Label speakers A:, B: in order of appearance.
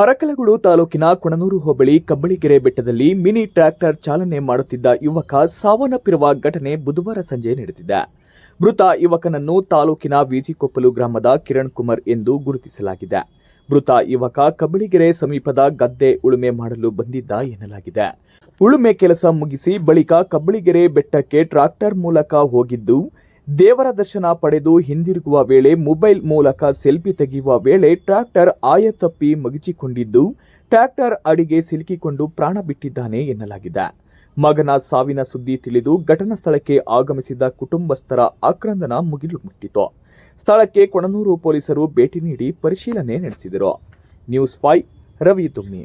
A: ಅರಕಲಗೂಡು ತಾಲೂಕಿನ ಕೊಣನೂರು ಹೋಬಳಿ ಕಬ್ಬಳಿಗೆರೆ ಬೆಟ್ಟದಲ್ಲಿ mini tractor ಚಾಲನೆ ಮಾಡುತ್ತಿದ್ದ ಯುವಕ ಸಾವನ್ನಪ್ಪಿರುವ ಘಟನೆ ಬುಧವಾರ ಸಂಜೆ ನಡೆದಿದೆ. ಮೃತ ಯುವಕನನ್ನು ತಾಲೂಕಿನ ವಿಜಿಕೊಪ್ಪಲು ಗ್ರಾಮದ ಕಿರಣ್ ಕುಮಾರ್ ಎಂದು ಗುರುತಿಸಲಾಗಿದೆ. ಮೃತ ಯುವಕ ಕಬ್ಬಳಿಗೆರೆ ಸಮೀಪದ ಗದ್ದೆ ಉಳುಮೆ ಮಾಡಲು ಬಂದಿದ್ದ ಎನ್ನಲಾಗಿದೆ. ಉಳುಮೆ ಕೆಲಸ ಮುಗಿಸಿ ಬಳಿಕ ಕಬ್ಬಳಿಗೆರೆ ಬೆಟ್ಟಕ್ಕೆ ಟ್ರಾಕ್ಟರ್ ಮೂಲಕ ಹೋಗಿದ್ದು ದೇವರ ದರ್ಶನ ಪಡೆದು ಹಿಂದಿರುಗುವ ವೇಳೆ ಮೊಬೈಲ್ ಮೂಲಕ ಸೆಲ್ಫಿ ತೆಗೆಯುವ ವೇಳೆ ಟ್ರ್ಯಾಕ್ಟರ್ ಆಯತಪ್ಪಿ ಮಗಿಚಿಕೊಂಡಿದ್ದು, ಟ್ರ್ಯಾಕ್ಟರ್ ಅಡಿಗೆ ಸಿಲುಕಿಕೊಂಡು ಪ್ರಾಣ ಬಿಟ್ಟಿದ್ದಾನೆ ಎನ್ನಲಾಗಿದೆ. ಮಗನ ಸಾವಿನ ಸುದ್ದಿ ತಿಳಿದು ಘಟನಾ ಸ್ಥಳಕ್ಕೆ ಆಗಮಿಸಿದ ಕುಟುಂಬಸ್ಥರ ಆಕ್ರಂದನ ಮುಗಿಲು ಮುಟ್ಟಿತು ಸ್ಥಳಕ್ಕೆ ಕೊಣನೂರು ಪೊಲೀಸರು ಭೇಟಿ ನೀಡಿ ಪರಿಶೀಲನೆ ನಡೆಸಿದರು. News five, Ravi Tummi.